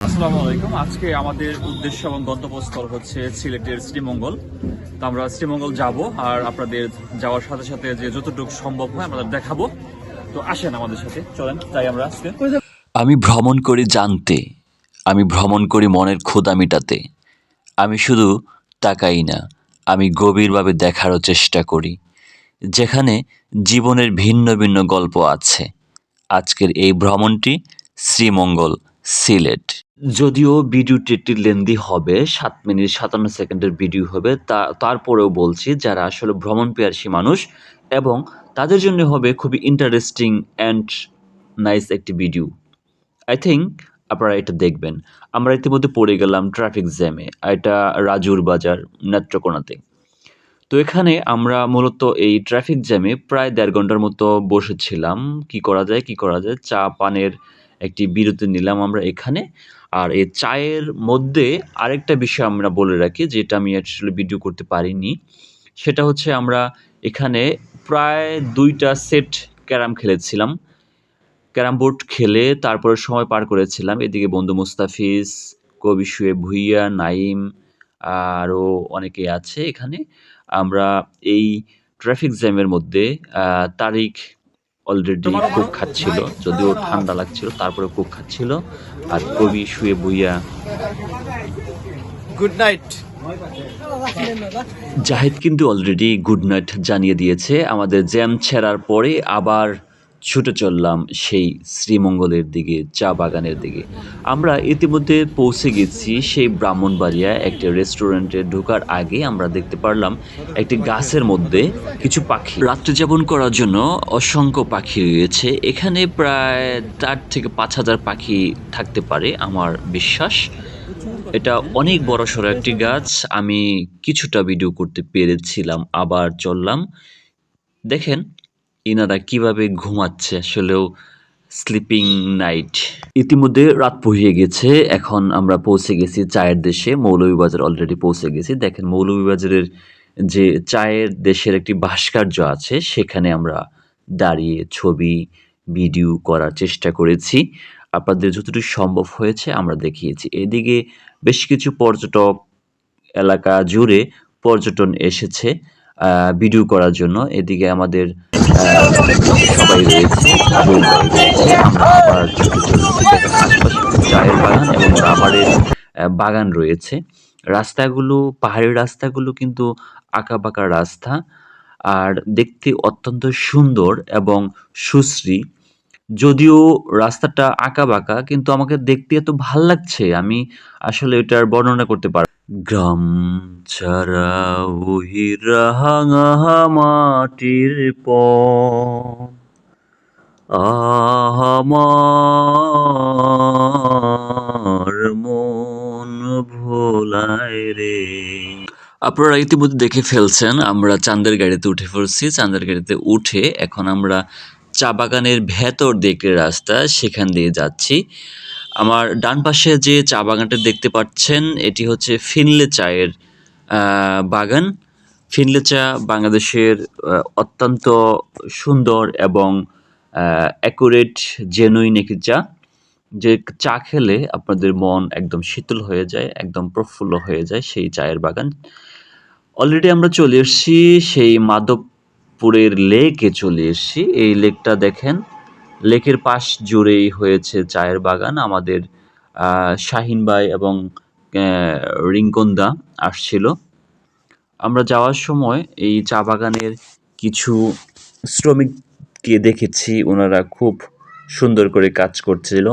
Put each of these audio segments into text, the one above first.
আসসালামু আজকে আমাদের উদ্দেশ্য এবং গন্তব্যস্থল হচ্ছে সিলেটের শ্রীমঙ্গল। তো আমরা শ্রীমঙ্গল যাব আর আপনাদের যাওয়ার সাথে সাথে যে যতটুকু সম্ভব হয় আমরা দেখাবো। তো আসেন আমাদের সাথে। চলেন তাই আমরা আজকে। আমি ভ্রমণ করি জানতে, আমি ভ্রমণ করি মনের ক্ষুধা মিটাতে। আমি শুধু তাকাই না, আমি গভীরভাবে দেখারও চেষ্টা করি। যেখানে জীবনের ভিন্ন ভিন্ন গল্প আছে। আজকের এই ভ্রমণটি শ্রীমঙ্গল। সিলেট। যদিও ভিডিওটি একটি লেন্দি হবে, সাত মিনিট সাতান্ন সেকেন্ডের ভিডিও হবে, তা, তারপরেও বলছি যারা আসলে ভ্রমণ পেয়াসী মানুষ এবং তাদের জন্য হবে খুবই ইন্টারেস্টিং অ্যান্ড নাইস একটি ভিডিও আই থিঙ্ক আপনারা এটা দেখবেন। আমরা ইতিমধ্যে পড়ে গেলাম ট্রাফিক জ্যামে এটা রাজুর বাজার, নেত্রকোনাতে। তো এখানে আমরা মূলত এই ট্রাফিক জ্যামে প্রায় দেড় ঘণ্টার মতো বসেছিলাম। কি করা যায়, কি করা যায়? চা, পানের একটি বিরতি নিলাম আমরা এখানে। আর এই চায়ের মধ্যে আরেকটা বিষয় আমরা বলে রাখি, যেটা আমি আসলে ভিডিও করতে পারিনি। সেটা হচ্ছে আমরা এখানে প্রায় দুইটা সেট ক্যারাম খেলেছিলাম। ক্যারাম বোর্ড খেলে তারপরে সময় পার করেছিলাম। এদিকে বন্ধু মুস্তাফিজ, কবি শুয়ে ভুইয়া নাইম আরও অনেকে আছে এখানে। আমরা এই ট্রাফিক জ্যামের মধ্যে তারিখ অলরেডি কোক খাচ্ছিল যদিও ঠান্ডা লাগছিল তারপরে কোক খাচ্ছিল। আর কবি শুয়ে বুইয়া গুড নাইট জাহিদ কিন্তু অলরেডি গুড নাইট জানিয়ে দিয়েছে। আমাদের জ্যাম ছেড়ার পরে আবার ছুটে চললাম সেই শ্রীমঙ্গলের দিকে, চা বাগানের দিকে। আমরা ইতিমধ্যে পৌঁছে গেছি সেই ব্রাহ্মণবাড়িয়া একটি রেস্টুরেন্টে ঢোকার আগে আমরা দেখতে পারলাম একটি গাছের মধ্যে কিছু পাখি। রাত্রি যাপন করার জন্য অসংখ্য পাখি রয়েছে। এখানে প্রায় চার থেকে পাঁচ হাজার পাখি থাকতে পারে আমার বিশ্বাস। এটা অনেক বড় সড়ো একটি গাছ। আমি কিছুটা ভিডিও করতে পেরেছিলাম, আবার চললাম। দেখেন ইনারা কীভাবে ঘুমাচ্ছে আসলেও স্লিপিং নাইট ইতিমধ্যে রাত পহিয়ে গেছে, এখন আমরা পৌঁছে গেছি চায়ের দেশে, মৌলভীবাজার অলরেডি পৌঁছে গেছি। দেখেন মৌলভীবাজারের যে চায়ের দেশের একটি ভাস্কর্য আছে, সেখানে আমরা দাঁড়িয়ে ছবি ভিডিও করার চেষ্টা করেছি। আপনাদের যতটুকু সম্ভব হয়েছে আমরা দেখিয়েছি। এদিকে বেশ কিছু পর্যটক এলাকা জুড়ে পর্যটন এসেছে। ভিডিও করার জন্য। এদিকে আমাদের চায়ের বাগান এবং রাবারের বাগান রয়েছে। রাস্তাগুলো পাহাড়ি রাস্তাগুলো কিন্তু আঁকা বাঁকা রাস্তা, আর দেখতে অত্যন্ত সুন্দর এবং সুশ্রী। যদিও রাস্তাটা আঁকা বাঁকা কিন্তু আমাকে দেখতে এত ভালো লাগছে, আমি আসলে এটার বর্ণনা করতে পার গ্রাম ছাড়া রাঙা মাটির পথ। আমার মন ভোলায় রে। আপনারা ইতিমধ্যে দেখে ফেলছেন, আমরা চাঁদের গাড়িতে উঠে পড়ছি। চাঁদের গাড়িতে উঠে এখন আমরা চা বাগানের ভেতর দিকে রাস্তা, সেখান দিয়ে যাচ্ছি। আমার ডান পাশে যে চা বাগানটা দেখতে পাচ্ছেন, এটি হচ্ছে ফিনলে চায়ের বাগান। ফিনলে চা বাংলাদেশের অত্যন্ত সুন্দর এবং অ্যাকুরেট জেনুইন একটি চা। যে চা খেলে আপনাদের মন একদম শীতল হয়ে যায়, একদম প্রফুল্ল হয়ে যায় সেই চায়ের বাগান। অলরেডি আমরা চলে এসেছি সেই মাধবপুরের লেকে চলে এসেছি। এই লেকটা দেখেন লেকের পাশ জুড়েই হয়েছে চায়ের বাগান। আমাদের শাহিন ভাই এবং আহ, রিঙ্কনদা আসছিল। আমরা যাওয়ার সময় এই চা বাগানের কিছু শ্রমিককে দেখেছি। ওনারা খুব সুন্দর করে কাজ করছিল।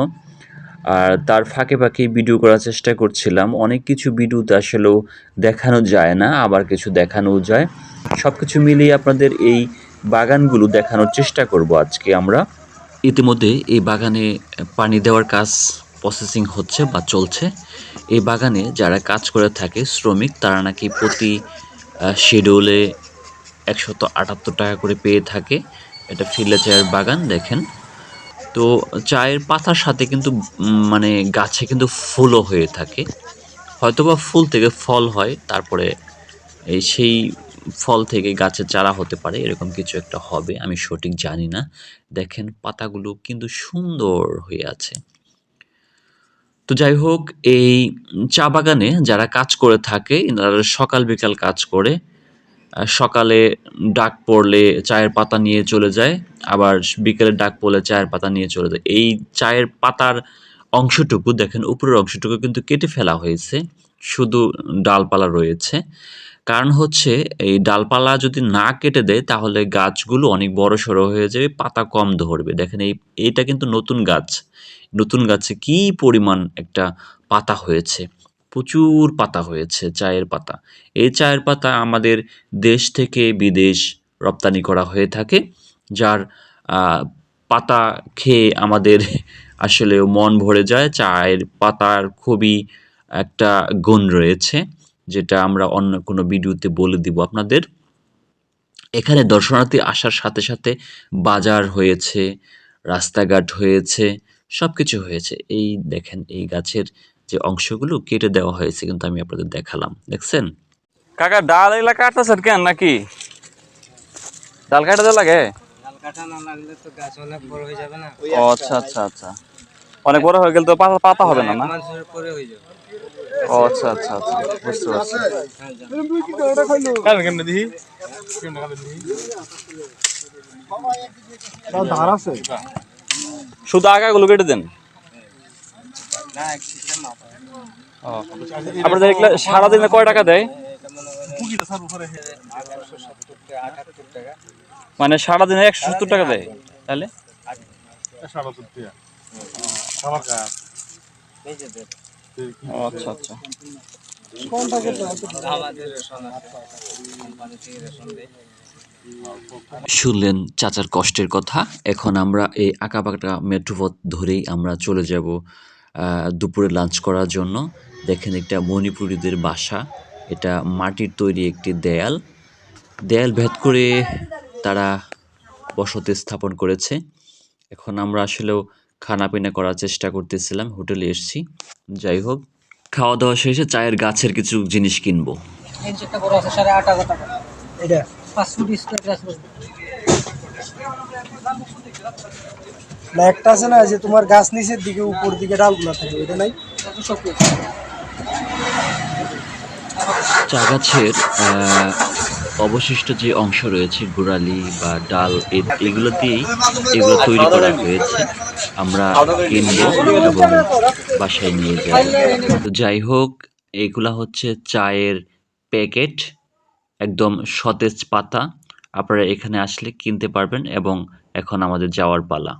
আর তার ফাঁকে ফাঁকে ভিডিও করার চেষ্টা করছিলাম। অনেক কিছু ভিডিওতে আসলেও দেখানো যায় না আবার কিছু দেখানোও যায়। সব কিছু মিলিয়ে আপনাদের এই বাগানগুলো দেখানোর চেষ্টা করব আজকে আমরা। ইতিমধ্যে এই বাগানে পানি দেওয়ার কাজ প্রসেসিং হচ্ছে বা চলছে। এই বাগানে যারা কাজ করে থাকে, শ্রমিক, তারা নাকি প্রতি শিডিউলে একশত আটাত্তর টাকা করে পেয়ে থাকে। এটা ফিলে চায়ের বাগান, দেখেন। তো চায়ের পাতার সাথে কিন্তু মানে গাছে কিন্তু ফুলও হয়ে থাকে। হয়তোবা ফুল থেকে ফল হয়, তারপরে এই সেই ফল থেকে গাছের চারা হতে পারে, এরকম কিছু একটা হবে, আমি সঠিক জানি না। দেখেন, পাতাগুলো কিন্তু সুন্দর হয়ে আছে। তো যাই হোক, এই চা বাগানে যারা কাজ করে থাকে, তারা সকাল বিকাল কাজ করে সকালে ডাক পড়লে চায়ের পাতা নিয়ে চলে যায়, আবার বিকেলে ডাক পড়লে চায়ের পাতা নিয়ে চলে যায়। এই চায়ের পাতার অংশটুকু, দেখেন, উপরের অংশটুকু কিন্তু কেটে ফেলা হয়েছে, শুধু ডালপালা রয়েছে। কারণ হচ্ছে এই ডালপালা যদি না কেটে দেয়, তাহলে গাছগুলো অনেক বড় সড়ো হয়ে যাবে, পাতা কম ধরবে। দেখেন এই, এইটা কিন্তু নতুন গাছ। নতুন গাছে কি পরিমাণ একটা পাতা হয়েছে? প্রচুর পাতা হয়েছে, চায়ের পাতা। এই চায়ের পাতা আমাদের দেশ থেকে বিদেশ রপ্তানি করা হয়ে থাকে, যার পাতা খেয়ে আমাদের আসলে মন ভরে যায়। চায়ের পাতার খুবই একটা গুণ রয়েছে। যেটা আমরা অন্য কোনো ভিডিওতে বলে দিব আপনাদের। এখানে দর্শনার্থী আসার সাথে সাথে বাজার হয়েছে রাস্তাঘাট হয়েছে সব কিছু হয়েছে। এই দেখেন এই গাছের যে অংশগুলো কেটে দেওয়া হয়েছে কিন্তু আমি আপনাদের দেখালাম। দেখছেন? কাকা ডাল এগুলা কাটতেছেন কেন নাকি? ডাল কাটা লাগে? ডাল কাটা না লাগলে তো গাছ অনেক বড় হয়ে যাবে না। ও আচ্ছা আচ্ছা আচ্ছা। অনেক বড় হয়ে গেলে তো পাতা পাতা হবে না না? হয়ে যাবে। ও আচ্ছা আচ্ছা আচ্ছা বুঝতে পারছি। কেমনে শুধু আগাগুলো কেটে দেন? না এক সিস্টেম না ও আপনাদের এগুলা সারাদিনে কয় টাকা দেয়? মানে সারাদিনে একশো সত্তর টাকা দেয় তাহলে? নিজেদের আচ্ছা আচ্ছা। শুনলেন চাচার কষ্টের কথা। এখন আমরা এই আঁকাবাঁকা মেট্রোপথ ধরেই আমরা চলে যাব দুপুরে লাঞ্চ করার জন্য। দেখেন একটা মণিপুরীদের বাসা। এটা মাটির তৈরি একটি দেয়াল। দেয়াল ভেদ করে তারা বসতি স্থাপন করেছে। এখন আমরা আসলেও খানাপিনা করার চেষ্টা করতেছিলাম হোটেলে এসেছি। যাই হোক খাওয়া দাওয়া শেষে চায়ের গাছের কিছু জিনিস কিনবো। না একটা আছে না যে তোমার গাছ নিচের দিকে উপর দিকে ডালগুলো থাকে ওইটা নাই? চা গাছের আহ, অবশিষ্ট যে অংশ রয়েছে, গোড়ালি বা ডাল এগুলো দিয়েই এগুলো তৈরি করা হয়েছে। আমরা কিনবো এবং বাসায় নিয়ে যাব। তো যাই হোক, এগুলা হচ্ছে চায়ের প্যাকেট, একদম সতেজ পাতা। আপনারা এখানে আসলে কিনতে পারবেন এবং এখন আমাদের যাওয়ার পালা।